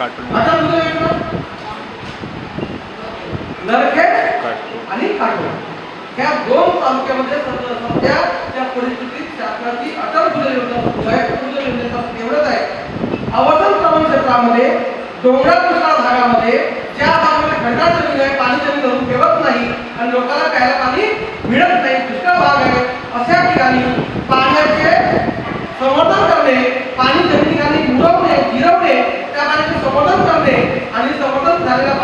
Cartoon. Narkhed आणि काटोल ह्या दोन तालुक्यामध्ये सध्या सध्याच्या परिस्थितीत शासनाची अटल योजना योजनेचा एवढंच आहे. अवतल क्रमण क्षेत्रामध्ये डोंगराळ भागामध्ये ज्या भागामध्ये खडकाळ जमीन आहे पाणी जमीन धरून ठेवत नाही आणि लोकांना प्यायला पाणी मिळत नाही दुष्काळ भाग आहे अशा ठिकाणी पाण्याचे संवर्धन करणे पाणी जमिनीखाली मुरवणे जिरवणे त्या पाण्याचे संवर्धन करणे आणि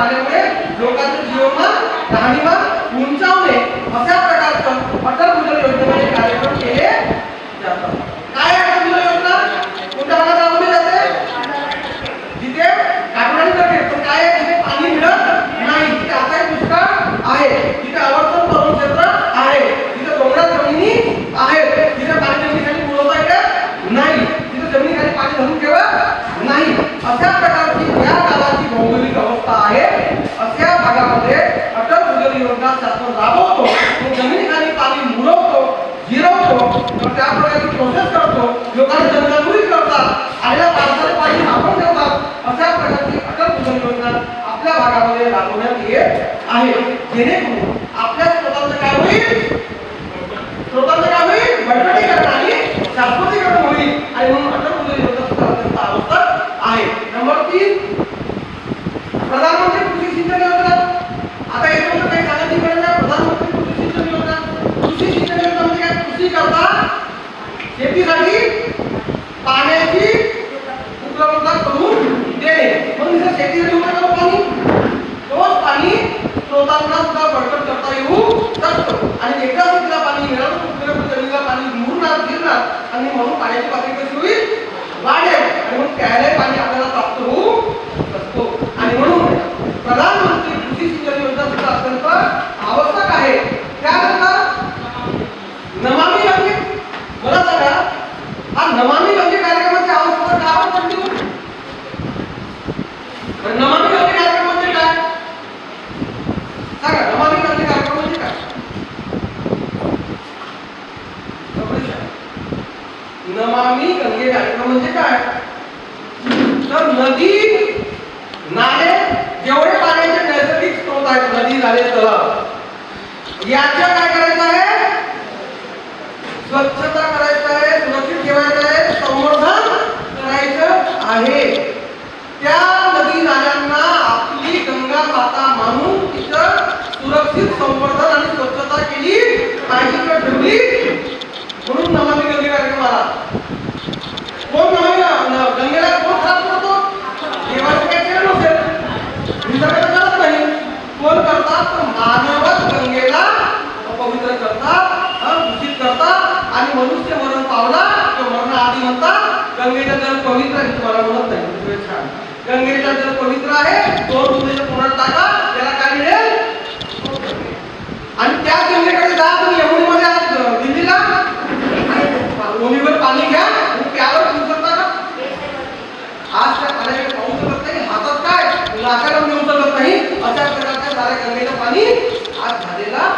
झाल्यामुळे लोकांचं जीवनमान राहणीमान उंचावणे अशा प्रकारचं अटल भूजल योजनेमध्ये कार्यक्रम केले जातात. काय अटल योजना? कोणत्या भागात राबवली जाते जिथे पण काय आहे? तिथे पाणी मिळत नाही तिथे आता एक दुष्काळ आहे. तिथे आवर्तन तरुण क्षेत्र आहे. तिथे डोंगराळ जमिनी आहेत. तिथे पाणी जमिनीखाली पुरवता येत नाही. तिथे जमिनीखाली पाणी धरून ठेवत नाही. अशा प्रकार या गावाची भौगोलिक अवस्था आहे अशा भागामध्ये अटल भुजल योजना शासन राबवतो तो जमिनीखाली पाणी मुरवतो जिरवतो तर त्या प्रकारची प्रोसेस करतो लोकांना जनजागृती करतात आलेल्या पावसाचे पाणी आपण ठेवतात अशा प्रकारची अटल भुजल योजना काळामध्ये भागामध्ये राबवण्यात येत आहे. जेणेकरून आपल्या स्रोतांचं काय होईल? स्रोतांचं काय होईल? बळकटीकरण आणि शाश्वतीकरण होईल. आणि म्हणून अटल भुजल आवश्यक आहे. नंबर तीन प्रधानमंत्री कृषी सिंचन योजना. आता याच्यामध्ये काही सांगायची गरज नाही प्रधानमंत्री कृषी सिंचन योजना. कृषी सिंचन योजना म्हणजे काय कृषी करता शेतीसाठी पाण्याची उपलब्धता करून देणे म्हणून जर शेतीसाठी उपलब्ध पाणी तोच पाणी स्रोतांना सुद्धा बळकट करता येऊ शकतो आणि एकदा तिला पाणी मिळालं तर कुठल्या जमिनीला पाणी मुरणार आणि म्हणून पाण्याची पातळी कशी होईल? वाढेल. आणि मग प्यायला पाणी आपल्याला प्राप्त होऊ शकतो. आणि म्हणून प्रधानमंत्री कृषी सिंचन योजना सुद्धा अत्यंत आवश्यक आहे. त्यानंतर नमामी गंगे. मला सांगा हा नमामी गंगे कार्यक्रमाची आवश्यकता का आपण पडली? नमामी गंगे कार्यक्रम म्हणजे काय सांगा नमामि गंगे कार्यक्रम म्हणजे काय समजलं? नमामी गंगे कार्यक्रम म्हणजे काय? तर नदी नाले जेवढे पाण्याचे नैसर्गिक स्रोत आहेत नदी नाले तलाव याच्या काय करायचं आहे? स्वच्छता करायचं आहे सुरक्षित ठेवायचं आहे संवर्धन करायचं आहे. त्या नदी नाल्यांना आपली गंगा माता मानून तिथं सुरक्षित संवर्धन आणि मनुष्य मरण पावला तो मरण आधी म्हणतात गंगेचा जल पवित्र आहे तुम्हाला म्हणत नाही छान. गंगेचा जल पवित्र आहे तो तुम्ही पुन्हा टाका त्याला काय मिळेल? आणि त्या गंगेकडे जा तुम्ही यमुनीमध्ये आहात दिल्लीला? ओलीवर पाणी घ्या आणि त्यावर उचलता का? आज त्या पाण्याकडे पाऊस करत नाही हातात काय? लाकडामध्ये उचलत नाही अशा प्रकारच्या साऱ्या गंगेचं पाणी आज झालेला